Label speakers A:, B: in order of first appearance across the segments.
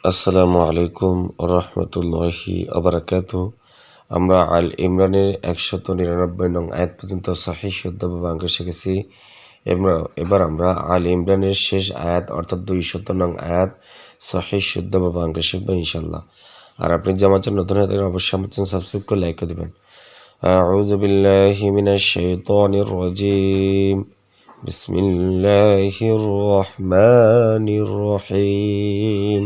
A: আসসালামু আলাইকুম রহমতুল্লাহি আবরাকাত আমরা আল ইমরানের একশত নিরানব্বই নং আয়াত পর্যন্ত সহি শুদ্ধভাবে অঙ্ক শিখেছি এবার এবার আমরা আল ইমরানের শেষ আয়াত অর্থাৎ দুই শত নং আয়াত সহি শুদ্ধভাবে অঙ্ক শিখবো ইনশাল্লাহ আর আপনি যে আমার জন্য নতুন হয়ে থাকেন অবশ্যই আমার চ্যানেল সাবস্ক্রাইব করে লাইক করে দেবেন أعوذ بالله من الشيطان الرجيم بسم الله الرحمن الرحيم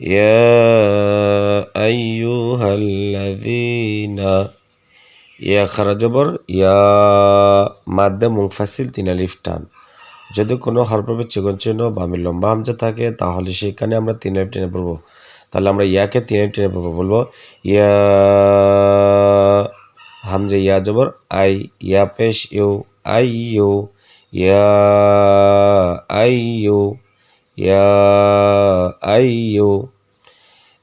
A: يا أيها الذين ইয়া খারা জবর ইয়া মাদ্দে মুংফাসিল তিন আলিফ টান যদি কোনো হরপ্রবে চিকন চিহ্ন বা আমি লম্বা হামজা থাকে তাহলে সেখানে আমরা তিন আলিফ টেনে পড়বো তাহলে আমরা ইয়াকে তিন আলিফ টেনে পড়বো বলবো ইয়া হামজা ইয়া জবর আই ইয়া পেশ ইউ আই ইউ ইয়া আই ইউ ইয়া আই ইউ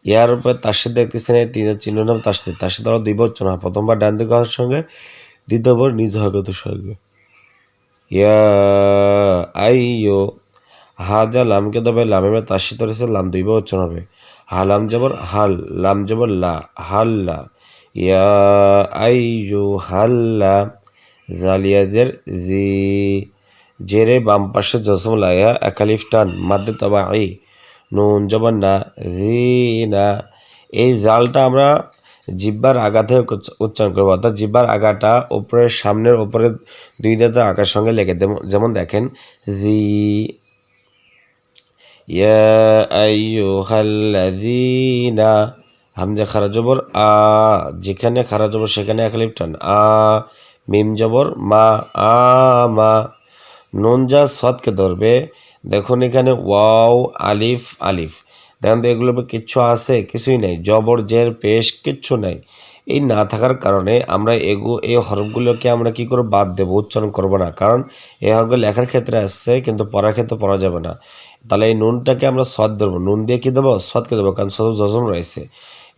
A: ইয়ার উপরে তার সাথে দেখতেছেন এই তিনের চিহ্ন নাম তার সাথে আরও দুই বচন হয় প্রথমবার ডান দিকে হওয়ার সঙ্গে দ্বিতীয়বার নিজ হরকতের সঙ্গে। ইয়া আই ইউ হাজা লামকে দেবে লামে তার সাথে রয়েছে লাম দুই বচন হবে। হালাম জবর, হাল, লাম জবর, লা হাল্লা ইয়া আই ইউ হাল্লা জালিয়াজের জি। জেরে বাম পাশে জসম লাইয়া একালিফ টান, মাদ্দে তবা আই নুন জবর না জি না এই জালটা আমরা জিব্বার আগা থেকে উচ্চ- উচ্চারণ করব, অর্থাৎ জিব্বার আগাটা উপরের সামনের উপরে দুই দাঁতের আগার সঙ্গে লেগে যেমন দেখেন, জি, ইয়া হামজা খারা জবর, আ, যেখানে খারা জবর সেখানে একালিফ টান, আ, মিম জবর, মা, আ, মা। নুন যা ধরবে। দেখুন এখানে, ওয়াও, আলিফ আলিফ। দেখেন তো উপর কিচ্ছু আছে, কিছুই নাই। জবর, জের, পেশ, কিচ্ছু নাই। এই না থাকার কারণে আমরা এগু, এই হরফগুলোকে আমরা কি করে বাদ দেবো, উচ্চারণ করব না। কারণ এই হরফগুলো লেখার ক্ষেত্রে আসছে, কিন্তু পড়ার ক্ষেত্রে পড়া যাবে না। তাহলে এই নুনটাকে আমরা সদ ধরবো। নুন দিয়ে কি দেবো? সদকে দেবো, কারণ সদ জজম রয়েছে।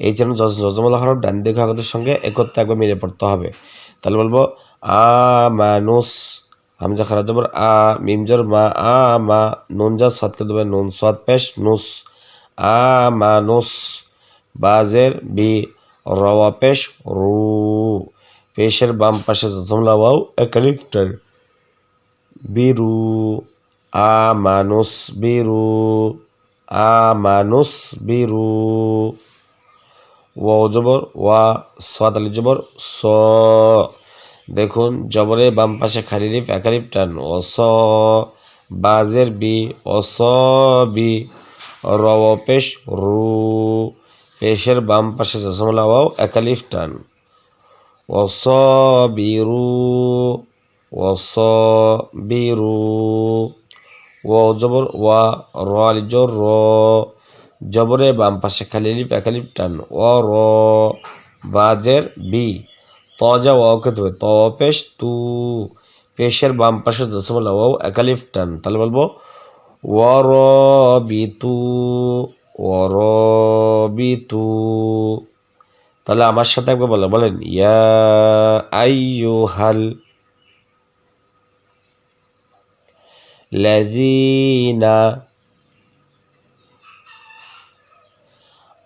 A: এই জন্য জজমলা হরফ ডান দিকে হরফের সঙ্গে একত্রে একবার মিলে পড়তে হবে। তাহলে বলব, আ মানুষ হামজা খারা জবর আ মিমজর মা, আ, মা, নুন যা সদকে দেবে, নুন সদ পেশ, নুস। আ মানুষ বাজের বি রওয়া পেশ, রু। পেশের বাম পাশে জমলা ওয়াও একালিফটার বিরু আ মানুষ বিরু আ মানুষ বিরু ওয়াও জবর, ওয়া সাতালি জবর, স। দেখুন জবরের বাম পাশে খালি লিফ একালিফ টান। ও স বাজের বি অস বি রব পেশ, রু। পেশের বাম পাশে জসমলা ওয়াও একালিফ টান। ও স বিরু অস বিরু ও জবর, ওয়া, র জোর, র। জবরে বাম পাশে খালি লিফ একালিফ টান। ও, র, বাজের বি। ত যা ওয়াওকে দেবে? ত পেশ তু। পেশের বাম পাশে দশমলা ওয়াও একালিফ টান। তাহলে বলব ওর বিতু ওর বিতু তাহলে আমার সাথে একবার বলেন বলেন, ইয়া আইয়ু হাল লাযীনা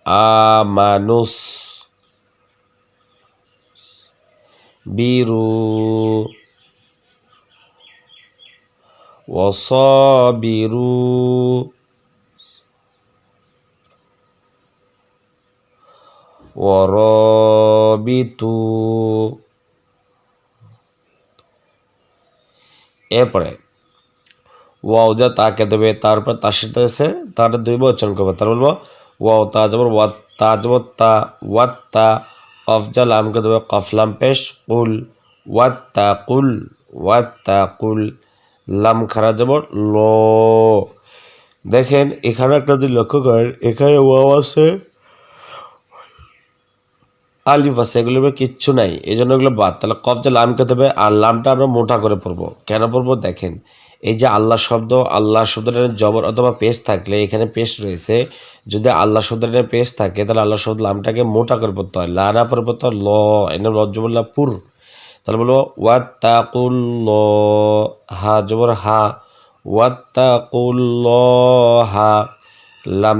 A: আমানুস বিরু। ওয়াসাবিরু ওয়ারাবিতু এরপরে, ওয়াও যা তাকে দেবে, তারপর তার সাথে এসে তার দুই উচ্চারণ করবে, তার বলব, ওয়াও তা যাবর ওয়াত তা যাবর তা, ওয়াত কফ লামকে দেবে? কফলাম পেশ, কুল ওয়াত্তা কুল ওয়াত্তা কুল, লাম খারা যাব, ল। দেখেন, এখানে একটা যদি লক্ষ্য করেন, এখানে ওয়াও আছে আলিফ আছে উপরে কিচ্ছু নাই। এই জন্য এগুলো বাদ। তাহলে যে লামকে দেবে আর লামটা আমরা মোটা করে পড়ব কেন পড়ব দেখেন, এই যে আল্লাহ শব্দ, আল্লাহ শব্দটা জবর অথবা পেশ থাকলে এখানে পেশ রয়েছে। যদি আল্লাহ শব্দটা পেশ থাকে, তাহলে আল্লাহ শব্দ লামটাকে মোটা করে পড়তে হয়। লা না পরে পড়তে হয় ল, এনে লজ্জবুল্লাহ পুর। তাহলে বলব ওয়াত্তাকুল হা, জবর হা। ওয়াত্তাকুল হা। লাম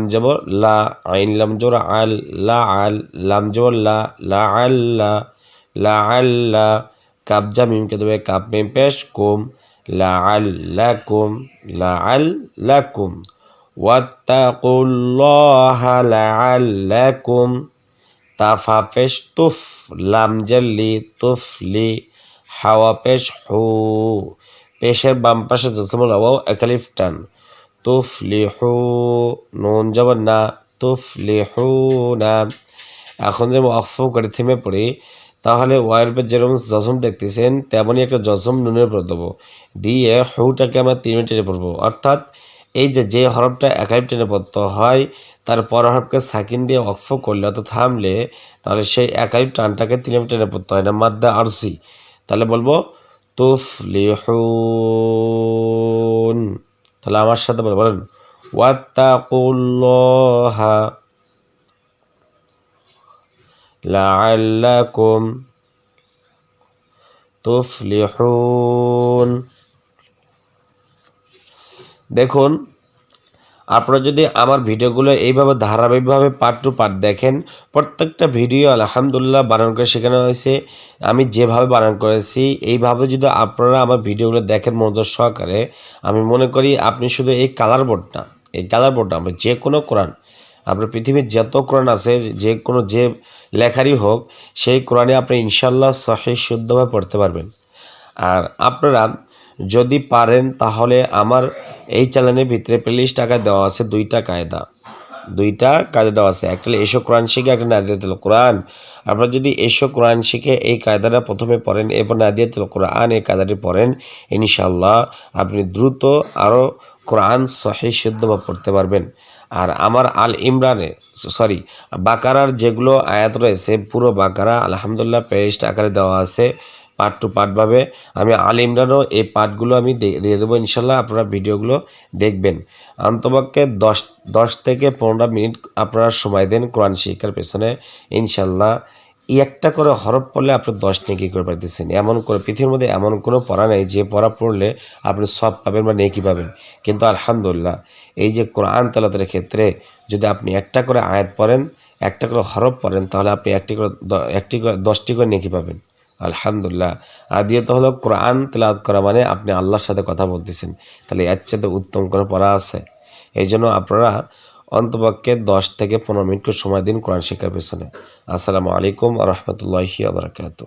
A: লা আইন, লাম জবর আল, লা আল, লাম জবর, লা লা আল্লা লা আল্লা কাবজা মিমকে দেবে, কাপ মিম পেশ কুম, লা আল্লাকুম লা আল্লাকুম ওয়াত্তাকুল্লাহা লাআল্লাকুম। তাফা পেশ তুফ, লাম জাল্লি তুফলি হাওয়া পেশ হু। পেশের বাম পাশে জসমুল আওয়াও একালিফ টান। তুফলিহু নুন জবর না তুফলিহু না এখন যে অফ করে থেমে পড়ি, তাহলে ওয়ার যেরকম জসম দেখতেছেন, তেমনই একটা জসম নুনের উপর দেবো। দিয়ে হুটাকে আমরা তিন টেনে পড়ব। অর্থাৎ এই যে যে হরফটা একাই টেনে পড়তে হয়, তার পর হরফকে সাকিন দিয়ে অক্ফ করলে অর্থাৎ থামলে, তাহলে সেই একাই টানটাকে তিন টেনে পড়তে হয় না, মাদ্দা আরসি। তাহলে বলব, তুফলিহুন। তাহলে আমার সাথে বলে বলেন ওয়াত্তাকুল্লাহা লাআল্লাকুম তুফলিহুন। দেখুন আপনারা যদি আমার ভিডিওগুলো এইভাবে ধারাবাহিকভাবে পার্ট টু পার্ট দেখেন, প্রত্যেকটা ভিডিও আলহামদুলিল্লাহ বানান করে শেখানো হয়েছে। আমি যেভাবে বানান করেছি, এইভাবে যদি আপনারা আমার ভিডিওগুলো দেখেন মনোযোগ সহকারে, আমি মনে করি আপনি শুধু এই কালার বোর্ডটা এই কালার বোর্ডটা আমরা যে কোনো কোরআন আপনার পৃথিবীর যত কোরআন আছে, যে কোনো যে লেখারই হোক, সেই কোরআনে আপনি ইনশাল্লাহ সহি শুদ্ধভাবে পড়তে পারবেন। আর আপনারা যদি পারেন, তাহলে আমার এই চ্যানেলের ভিতরে প্লেলিস্ট টাকা দেওয়া আছে, দুইটা কায়দা। দুইটা কায়দা দেওয়া আছে, একটা এসো কোরআন শিখে, একটা নাদিয়াতুল কোরআন। আপনারা যদি এসো কোরআন শিখে এই কায়দাটা প্রথমে পড়েন, এরপর নাদিয়াতুল কোরআন এই কায়দাটি পড়েন ইনশাল্লাহ আপনি দ্রুত আরও কোরআন সহি শুদ্ধভাবে পড়তে পারবেন। আর আমার আল ইমরানে, সরি, বাকারার যেগুলো আয়াত রয়েছে, পুরো বাকারা, আলহামদুলিল্লাহ প্যারিস্ট আকারে দেওয়া আছে। পার্ট টু পার্টভাবে আমি আল ইমরানও এই পার্টগুলো আমি দিয়ে দেবো ইনশাল্লাহ, আপনারা ভিডিওগুলো দেখবেন। অন্তপক্ষে দশ দশ থেকে পনেরো মিনিট আপনারা সময় দেন কোরআন শিক্ষার পেছনে, ইনশাল্লাহ। এই একটা করে হরফ পড়লে আপনি দশ নেকি করে পারতেছেন। এমন করে পৃথিবীর মধ্যে এমন কোনো পড়া নেই, যে পড়া পড়লে আপনি সব পাবেন বা নেকি পাবেন। কিন্তু আলহামদুলিল্লাহ, এই যে কোরআন তালাতের ক্ষেত্রে যদি আপনি একটা করে আয়াত পড়েন, একটা করে হরফ পড়েন, তাহলে আপনি একটি করে একটি করে দশটি করে নেকি পাবেন। আলহামদুলিল্লাহ। দ্বিতীয়ত হলো কোরআন তেলাদ করা মানে আপনি আল্লাহর সাথে কথা বলতেছেন। তাহলে এর চেয়ে উত্তম করে পড়া আছে? এই জন্য আপনারা অন্তপক্ষে দশ থেকে পনেরো মিনিট সময় দিন কোরআন শিক্ষার পেছনে। আসসালামু আলাইকুম রহমতুল্লাহি আবরাকাতু